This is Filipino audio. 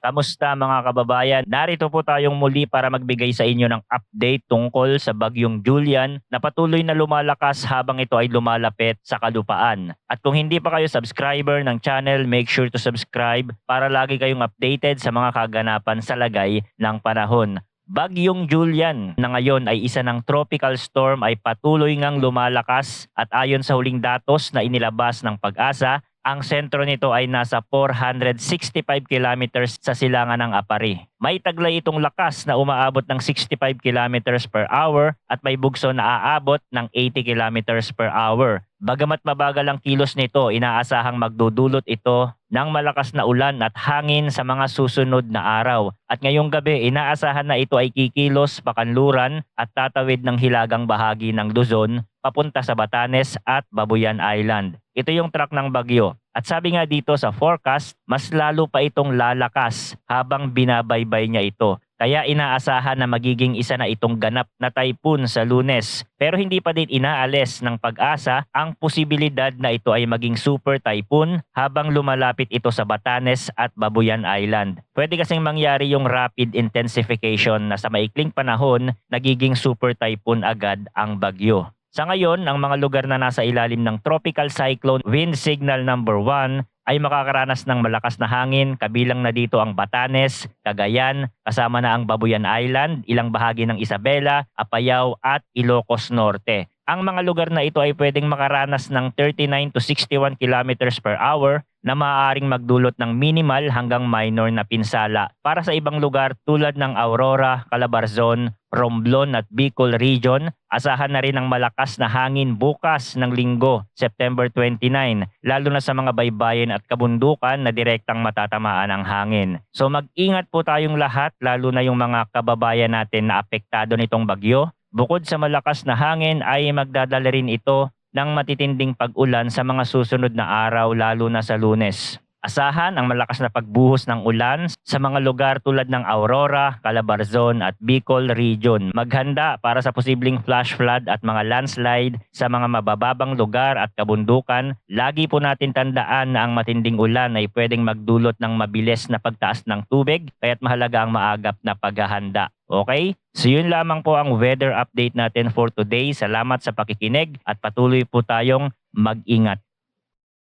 Kamusta mga kababayan? Narito po tayong muli para magbigay sa inyo ng update tungkol sa bagyong Julian na patuloy na lumalakas habang ito ay lumalapit sa kalupaan. At kung hindi pa kayo subscriber ng channel, make sure to subscribe para lagi kayong updated sa mga kaganapan sa lagay ng panahon. Bagyong Julian na ngayon ay isa ng tropical storm ay patuloy ngang lumalakas at ayon sa huling datos na inilabas ng pag-asa, ang sentro nito ay nasa 465 kilometers sa silangan ng Apari. May taglay itong lakas na umaabot ng 65 kilometers per hour at may bugso na aabot ng 80 kilometers per hour. Bagamat mabagal ang kilos nito, inaasahang magdudulot ito ng malakas na ulan at hangin sa mga susunod na araw. At ngayong gabi, inaasahan na ito ay kikilos pakanluran at tatawid ng hilagang bahagi ng Luzon papunta sa Batanes at Babuyan Island. Ito yung track ng bagyo. At sabi nga dito sa forecast, mas lalo pa itong lalakas habang binabaybay niya ito. Kaya inaasahan na magiging isa na itong ganap na typhoon sa lunes. Pero hindi pa din inaalis ng pag-asa ang posibilidad na ito ay maging super typhoon habang lumalapit ito sa Batanes at Babuyan Island. Pwede kasing mangyari yung rapid intensification na sa maikling panahon nagiging super typhoon agad ang bagyo. Sa ngayon, ang mga lugar na nasa ilalim ng Tropical Cyclone Wind Signal number 1 ay makakaranas ng malakas na hangin, kabilang na dito ang Batanes, Cagayan, kasama na ang Babuyan Island, ilang bahagi ng Isabela, Apayao at Ilocos Norte. Ang mga lugar na ito ay pwedeng makaranas ng 39 to 61 kilometers per hour na maaaring magdulot ng minimal hanggang minor na pinsala. Para sa ibang lugar tulad ng Aurora, Calabarzon, Romblon at Bicol Region, asahan na rin ang malakas na hangin bukas ng linggo, September 29, lalo na sa mga baybayin at kabundukan na direktang matatamaan ng hangin. So mag-ingat po tayong lahat, lalo na yung mga kababayan natin na apektado nitong bagyo. Bukod sa malakas na hangin ay magdadala rin ito ng matitinding pag-ulan sa mga susunod na araw lalo na sa lunes. Asahan ang malakas na pagbuhos ng ulan sa mga lugar tulad ng Aurora, Calabarzon at Bicol Region. Maghanda para sa posibleng flash flood at mga landslide sa mga mabababang lugar at kabundukan. Lagi po natin tandaan na ang matinding ulan ay pwedeng magdulot ng mabilis na pagtaas ng tubig kaya't mahalaga ang maagap na paghahanda. Okay? So yun lamang po ang weather update natin for today. Salamat sa pakikinig at patuloy po tayong mag-ingat.